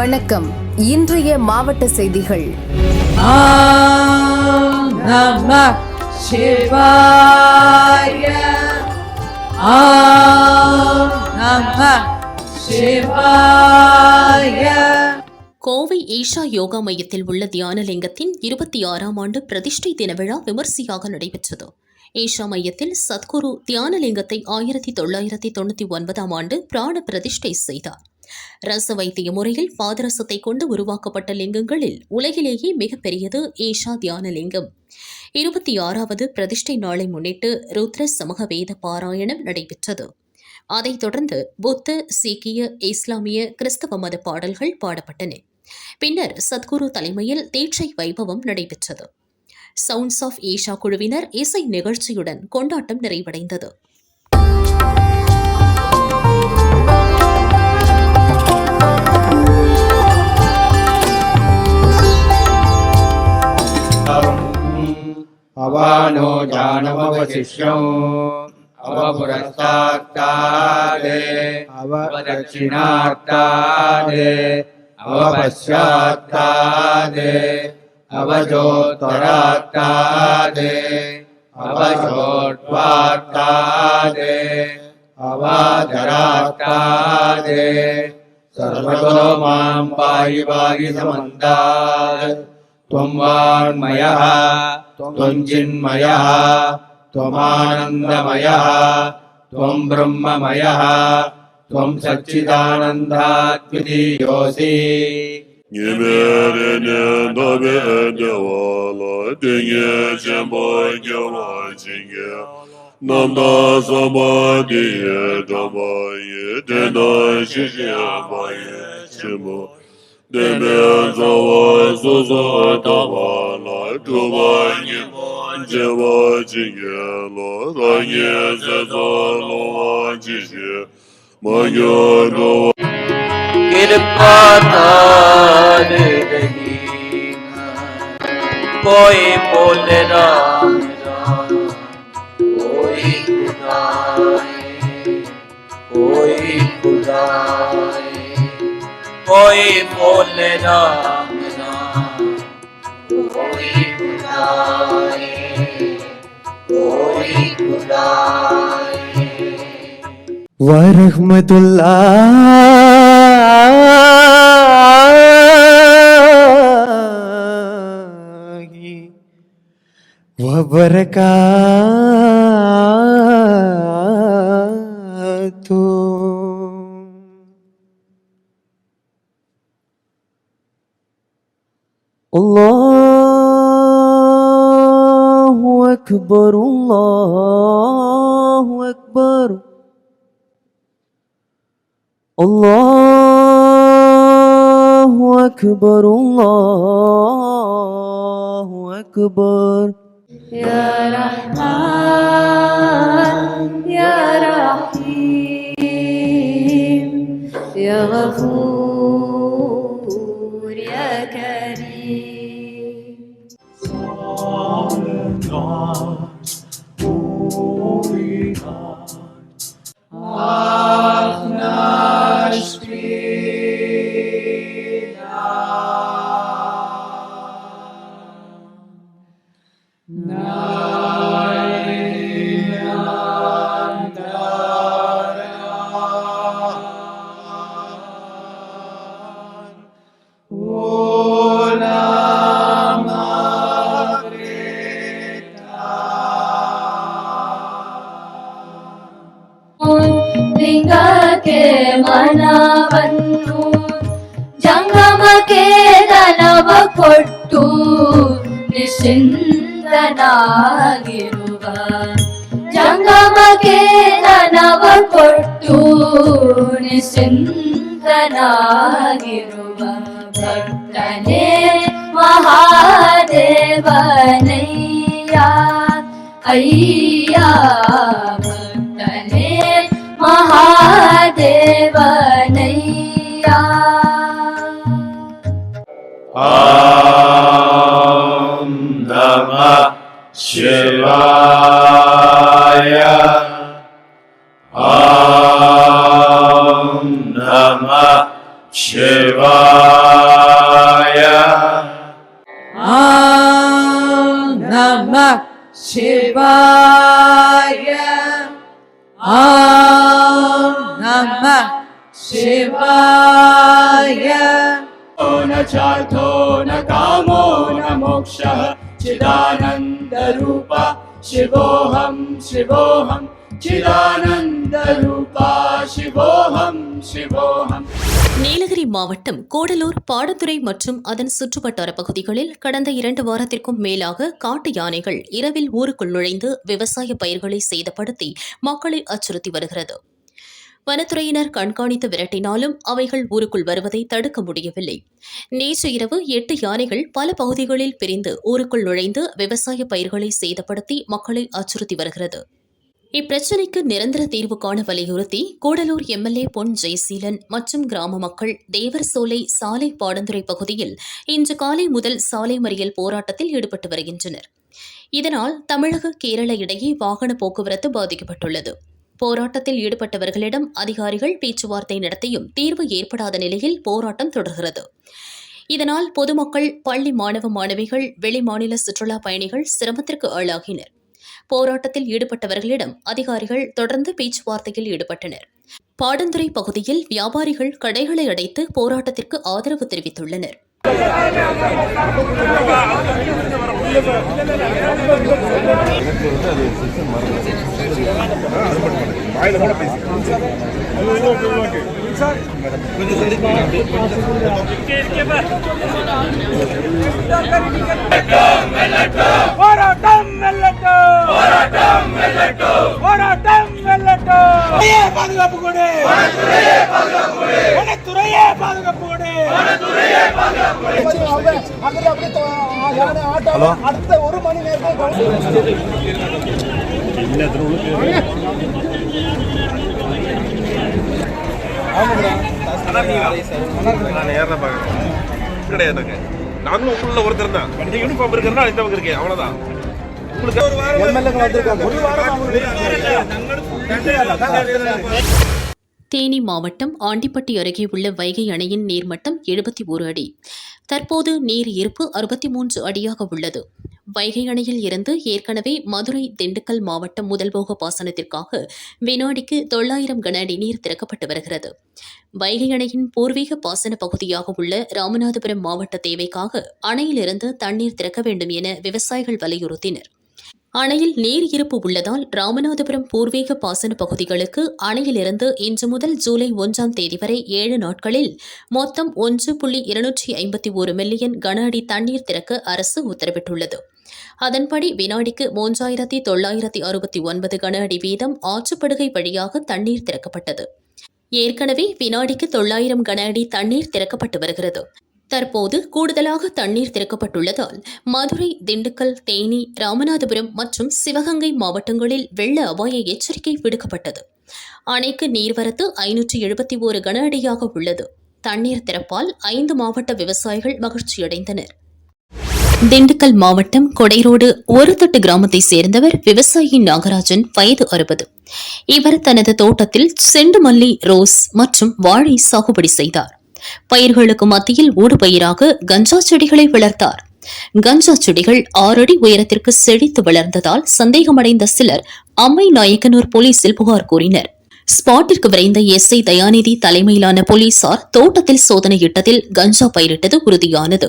வணக்கம். இன்றைய மாவட்ட செய்திகள். ஆம் நம சிவாய. ஆம் நம சிவாய. கோவை ஈஷா யோகா மையத்தில் உள்ள தியானலிங்கத்தின் இருபத்தி ஆறாம் ஆண்டு பிரதிஷ்டை தின விழா விமர்சையாக நடைபெற்றது. ஈஷா மையத்தில் சத்குரு தியானலிங்கத்தை ஆயிரத்தி தொள்ளாயிரத்தி தொண்ணூற்றி ஒன்பதாம் ஆண்டு பிராண பிரதிஷ்டை செய்தார். ரச வைத்திய முறையில் பாதரசத்தை கொண்டு உருவாக்கப்பட்ட லிங்கங்களில் உலகிலேயே மிகப்பெரியது ஈஷா தியானலிங்கம் இருபத்தி ஆறாவது பிரதிஷ்டை நாளை முன்னிட்டு ருத்ர சமக வேத பாராயணம் நடைபெற்றது. அதைத் தொடர்ந்து புத்த சீக்கிய இஸ்லாமிய கிறிஸ்தவ மத பாடல்கள் பாடப்பட்டன. பின்னர் சத்குரு தலைமையில் தீட்சை வைபவம் நடைபெற்றது. சவுண்ட்ஸ் ஆஃப் ஏஷா குழுவினர் இசை நிகழ்ச்சியுடன் கொண்டாட்டம் நிறைவடைந்தது. अवानो जानमवशिष्यम् अवपुरस्तात्तादे। अवदक्षिणात्तादे अवपश्चात्तादे। अवजोत्तरात्तादे। अवजोट्वात्तादे अवादरात्तादे। सर्वतो मां पाहि पाहि समन्तात् त्वन्वाङ्मयः त्वञ्जिन्मयः त्वमानन्दमयः त्वम् ब्रह्ममयः त्वम् सच्चिदानन्दाद्वितीयोऽसि Nyebere dobe devala denge jemba gyala jinge Namda zamba diye damba ye dena jije baye jemba Deme za su su ta wa la tu wa ni mo je wa ji ye lo ra ye ze zo lo wa ji ye ma yo lo kirpa ta de de ni koi bole ram कोई बोले ना வரஹமதுல்லா வபரகாத்து அல்லாஹ் أكبر الله أكبر الله أكبر الله أكبر يا رحمن يا رحيم يا غفور يا كريم Oh. ಮನವನ್ನು ಜಂಗಮಕ್ಕೆ ದನವ ಕೊಟ್ಟು ನಿಶ್ಚಿಂತನಾಗಿರುವ ಜಂಗಮಕ್ಕೆ ದನವ ಕೊಟ್ಟು ನಿಶ್ಚಿಂತನಾಗಿರುವ ಭಕ್ತನೇ ಮಹಾದೇವನಯ್ಯ ಅಯ್ಯ. தேவனையா ஆம் நம சிவாய ஆம் நம சிவாய शिवाय न चार्थो न कामो न मोक्षः चिदानन्दरूपा शिवोऽहं शिवोऽहं चिदानन्दरूपा शिवोऽहं शिवोऽहम् நீலகிரி மாவட்டம் கூடலூர் பாடத்துறை மற்றும் அதன் சுற்றுவட்டார பகுதிகளில் கடந்த இரண்டு வாரத்திற்கும் மேலாக காட்டு யானைகள் இரவில் ஊருக்குள் நுழைந்து விவசாய பயிர்களை சேதப்படுத்தி மக்களை அச்சுறுத்தி வருகிறது வனத்துறையினர் கண்காணித்து விரட்டினாலும் அவைகள் ஊருக்குள் வருவதை தடுக்க முடியவில்லை. நேற்று இரவு எட்டு யானைகள் பல பகுதிகளில் பிரிந்து ஊருக்குள் நுழைந்து விவசாய பயிர்களை சேதப்படுத்தி மக்களை அச்சுறுத்தி வருகிறது. இப்பிரச்சினைக்கு நிரந்தர தீர்வு காண வலியுறுத்தி கூடலூர் எம்எல்ஏ பொன் ஜெயசீலன் மற்றும் கிராம மக்கள் தேவர் சோலை சாலை பாடந்துறை பகுதியில் இன்று காலை முதல் சாலை மறியல் போராட்டத்தில் ஈடுபட்டு வருகின்றனர். இதனால் தமிழக கேரள இடையே வாகன போக்குவரத்து பாதிக்கப்பட்டுள்ளது. போராட்டத்தில் ஈடுபட்டவர்களிடம் அதிகாரிகள் பேச்சுவார்த்தை நடத்தியும் தீர்வு ஏற்படாத நிலையில் போராட்டம் தொடர்கிறது. இதனால் பொதுமக்கள் பள்ளி மாணவ மாணவிகள் வெளிமாநில சுற்றுலா பயணிகள் சிரமத்திற்கு ஆளாகினர். போராட்டத்தில் ஈடுபட்டவர்களிடம் அதிகாரிகள் தொடர்ந்து பேச்சுவார்த்தையில் ஈடுபட்டனர். பாடந்துறை பகுதியில் வியாபாரிகள் கடைகளை அடைத்து போராட்டத்திற்கு ஆதரவு தெரிவித்துள்ளனர். போராட்டம் வெல்லட்டும். போராட்டம் வெல்லட்டும். போராட்டம் வெல்லட்டும் பாதுகாப்பு கொடு. வனத்துறையே பாதுகாப்பு கொடு அடுத்த ஒரு மணி நேரத்தில் கிடையாதுங்க. நாங்களும் உள்ள ஒருத்தர் தான். இந்த யூனிஃபார்ம் இருக்கிறதா இந்த பக்கம் இருக்கேன் அவ்வளவுதான். உங்களுக்கு ஒரு வாரம் ஒரு வாரம் தேனி மாவட்டம் ஆண்டிப்பட்டி அருகே உள்ள வைகை அணையின் நீர்மட்டம் எழுபத்தி ஒரு அடி. தற்போது நீர் இருப்பு அறுபத்தி மூன்று அடியாக உள்ளது. வைகை அணையில் இருந்து ஏற்கனவே மதுரை திண்டுக்கல் மாவட்டம் முதல்போக பாசனத்திற்காக வினாடிக்கு தொள்ளாயிரம் கன அடி நீர் திறக்கப்பட்டு வருகிறது. வைகை அணையின் பூர்வீக பாசன பகுதியாக உள்ள ராமநாதபுரம் மாவட்ட தேவைக்காக அணையிலிருந்து தண்ணீர் திறக்க வேண்டும் என விவசாயிகள் வலியுறுத்தினர். அணையில் நீர் இருப்பு உள்ளதால் ராமநாதபுரம் பூர்வீக பாசன பகுதிகளுக்கு அணையிலிருந்து இன்று முதல் ஜூலை ஒன்றாம் தேதி வரை ஏழு நாட்களில் மொத்தம் ஒன்று புள்ளி இருநூற்றி ஐம்பத்தி ஒரு மில்லியன் கன அடி தண்ணீர் திறக்க அரசு உத்தரவிட்டுள்ளது. அதன்படி வினாடிக்கு மூன்றாயிரத்தி தொள்ளாயிரத்தி அறுபத்தி ஒன்பது கன அடி வீதம் ஆற்றுப்படுகை வழியாக தண்ணீர் திறக்கப்பட்டது. ஏற்கனவே வினாடிக்கு தொள்ளாயிரம் கன அடி தண்ணீர் திறக்கப்பட்டு வருகிறது. தற்போது கூடுதலாக தண்ணீர் திறக்கப்பட்டுள்ளதால் மதுரை திண்டுக்கல் தேனி ராமநாதபுரம் மற்றும் சிவகங்கை மாவட்டங்களில் வெள்ள அபாய எச்சரிக்கை விடுக்கப்பட்டது. அணைக்கு நீர்வரத்து ஐநூற்றி எழுபத்தி ஓரு கன அடியாக உள்ளது. தண்ணீர் திறப்பால் ஐந்து மாவட்ட விவசாயிகள் மகிழ்ச்சியடைந்தனர். திண்டுக்கல் மாவட்டம் கொடைரோடு ஒரு தட்டு கிராமத்தை சேர்ந்தவர் விவசாயி நாகராஜன் வயது அறுபது. இவர் தனது தோட்டத்தில் செண்டுமல்லி ரோஸ் மற்றும் வாழை சாகுபடி செய்தார். பயிர்களுக்கு மத்தியில் ஊடு பயிராக கஞ்சா செடிகளை வளர்த்தார். கஞ்சா செடிகள் ஆறடி உயரத்திற்கு செழித்து வளர்ந்ததால் சந்தேகமடைந்த சிலர் அம்மை நாயக்கனூர் போலீசில் புகார் கூறினர். ஸ்பாட்டிற்கு விரைந்த எஸ்ஐ தயாநிதி தலைமையிலான போலீசார் தோட்டத்தில் சோதனையிட்டதில் கஞ்சா பயிரிட்டது உறுதியானது.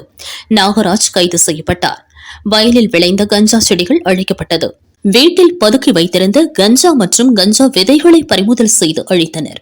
நாகராஜ் கைது செய்யப்பட்டார். வயலில் விளைந்த கஞ்சா செடிகள் அழிக்கப்பட்டது. வீட்டில் பதுக்கி வைத்திருந்த கஞ்சா மற்றும் கஞ்சா விதைகளை பறிமுதல் செய்து அழித்தனர்.